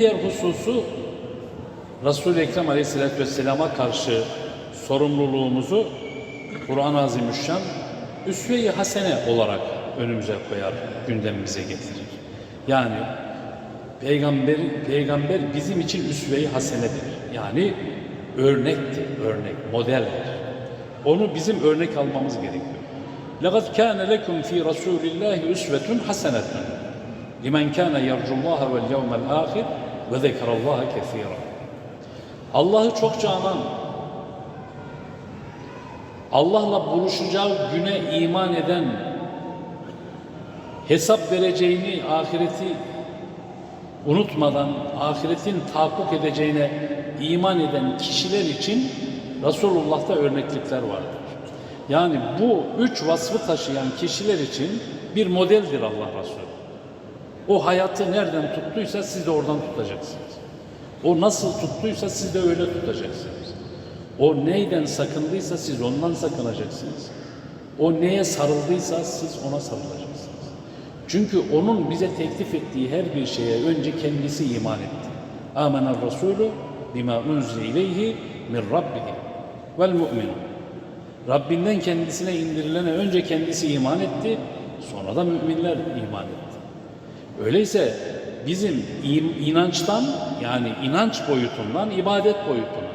Diğer hususu Resul-i Ekrem Aleyhisselatü Vesselam'a karşı sorumluluğumuzu Kur'an-ı Azimüşşan üsve-i hasene olarak önümüze koyar, gündemimize getirir. Yani peygamber, peygamber bizim için üsve-i hasenedir. Yani örnektir, örnek, modeldir. Onu bizim örnek almamız gerekiyor. لَقَدْ كَانَ لَكُمْ ف۪ي رَسُولِ اللّٰهِ اُسْوَةٌ حَسَنَةٌ لِمَنْ كَانَ يَرْجُ اللّٰهَ وَالْيَوْمَ الْآخِرِ ve zekerallaha kesira. Allah'ı çokça anan, Allah'la buluşacağı güne iman eden, hesap vereceğini, ahireti unutmadan, ahiretin tahakkuk edeceğine iman eden kişiler için Resulullah'ta örneklikler vardır. Yani bu üç vasfı taşıyan kişiler için bir modeldir Allah Resulü. O hayatı nereden tuttuysa siz de oradan tutacaksınız. O nasıl tuttuysa siz de öyle tutacaksınız. O neyden sakındıysa siz ondan sakınacaksınız. O neye sarıldıysa siz ona sarılacaksınız. Çünkü onun bize teklif ettiği her bir şeye önce kendisi iman etti. Amener Resulü bima unzile ileyhi min rabbihi vel mu'minun. Rabbinden kendisine indirilene önce kendisi iman etti, sonra da müminler iman etti. Öyleyse bizim im- inançtan yani inanç boyutundan ibadet boyutuna,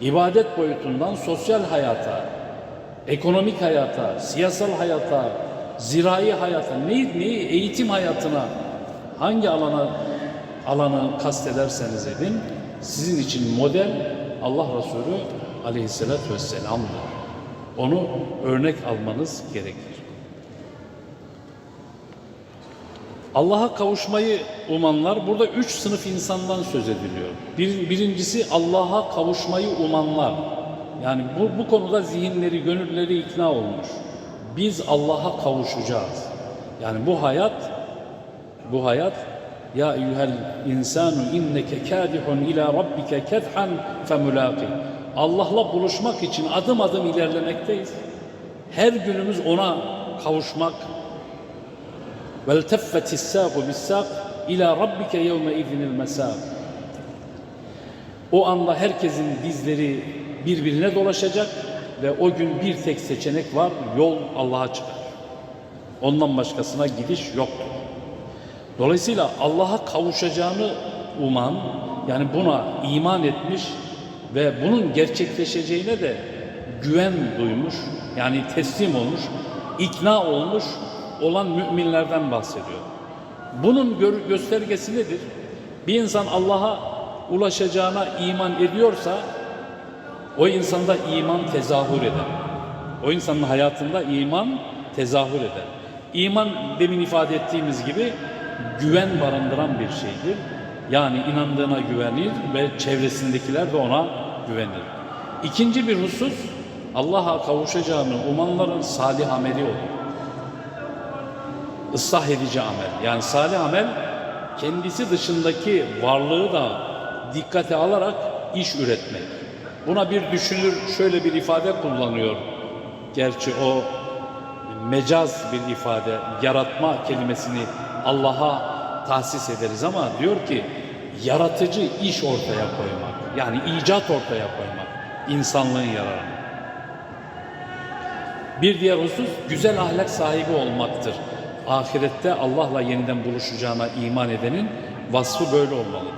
ibadet boyutundan sosyal hayata, ekonomik hayata, siyasal hayata, zirai hayata, neyi, neyi eğitim hayatına, hangi alana alanı kastederseniz edin, sizin için model Allah Resulü aleyhissalatü vesselam'dır. Onu örnek almanız gerekir. Allah'a kavuşmayı umanlar, burada üç sınıf insandan söz ediliyor. Bir, birincisi Allah'a kavuşmayı umanlar. Yani bu, bu konuda zihinleri, gönülleri ikna olmuş. Biz Allah'a kavuşacağız. Yani bu hayat, bu hayat ya eyyuhel insanu inneke kadihun ila rabbike kedhan femulaqi. Allah'la buluşmak için adım adım ilerlemekteyiz. Her günümüz ona kavuşmak, وَالْتَفَّتِ السَّاقُ بِالسَّاقِ اِلَى رَبِّكَ يَوْمَ اِذٍ الْمَسَاقِ O anda herkesin dizleri birbirine dolaşacak ve o gün bir tek seçenek var, yol Allah'a çıkar. Ondan başkasına gidiş yoktur. Dolayısıyla Allah'a kavuşacağını uman, yani buna iman etmiş ve bunun gerçekleşeceğine de güven duymuş, yani teslim olmuş, ikna olmuş olan müminlerden bahsediyor. Bunun gö- göstergesi nedir? Bir insan Allah'a ulaşacağına iman ediyorsa o insanda iman tezahür eder. O insanın hayatında iman tezahür eder. İman demin ifade ettiğimiz gibi güven barındıran bir şeydir. Yani inandığına güvenir ve çevresindekiler de ona güvenir. İkinci bir husus Allah'a kavuşacağını umanların salih ameli olur ıslah edici amel. Yani salih amel kendisi dışındaki varlığı da dikkate alarak iş üretmek. Buna bir düşünür şöyle bir ifade kullanıyor. Gerçi o mecaz bir ifade, yaratma kelimesini Allah'a tahsis ederiz ama diyor ki yaratıcı iş ortaya koymak. Yani icat ortaya koymak. insanlığın yararına. Bir diğer husus güzel ahlak sahibi olmaktır. Ahirette Allah'la yeniden buluşacağına iman edenin vasfı böyle olmalıdır.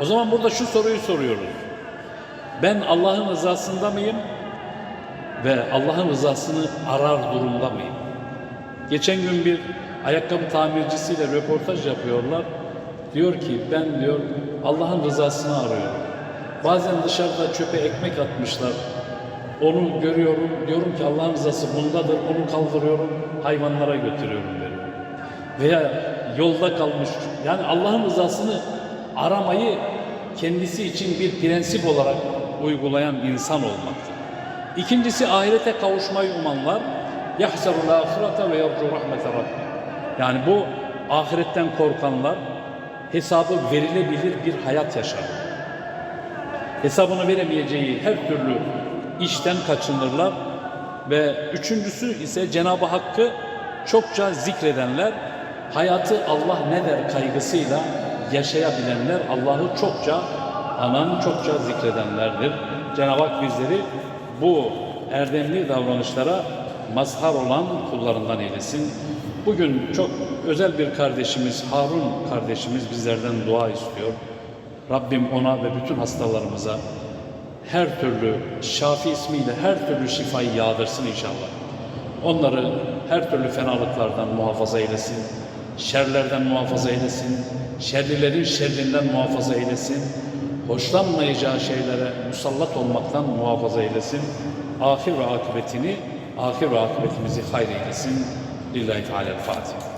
O zaman burada şu soruyu soruyoruz. Ben Allah'ın rızasında mıyım? Ve Allah'ın rızasını arar durumda mıyım? Geçen gün bir ayakkabı tamircisiyle röportaj yapıyorlar. Diyor ki ben diyor Allah'ın rızasını arıyorum. Bazen dışarıda çöpe ekmek atmışlar. Onu görüyorum, diyorum ki Allah'ın rızası bundadır, onu kaldırıyorum, hayvanlara götürüyorum diyor. Veya yolda kalmış, yani Allah'ın rızasını aramayı kendisi için bir prensip olarak uygulayan insan olmaktır. İkincisi ahirete kavuşmayı umanlar, yahzarul ahirete ve yercu rahmete. Yani bu ahiretten korkanlar hesabı verilebilir bir hayat yaşar. Hesabını veremeyeceği her türlü işten kaçınırlar ve üçüncüsü ise Cenab-ı Hakk'ı çokça zikredenler hayatı Allah ne der kaygısıyla yaşayabilenler Allah'ı çokça anan, çokça zikredenlerdir. Cenab-ı Hak bizleri bu erdemli davranışlara mazhar olan kullarından eylesin. Bugün çok özel bir kardeşimiz, Harun kardeşimiz bizlerden dua istiyor. Rabbim ona ve bütün hastalarımıza her türlü Şafi ismiyle her türlü şifayı yağdırsın inşallah. Onları her türlü fenalıklardan muhafaza eylesin. Şerlerden muhafaza eylesin. Şerlilerin şerrinden muhafaza eylesin. Hoşlanmayacağı şeylere musallat olmaktan muhafaza eylesin. Ahir ve akıbetini, ahir ve akıbetimizi hayır eylesin. Lillahi Teala'l-Fatiha.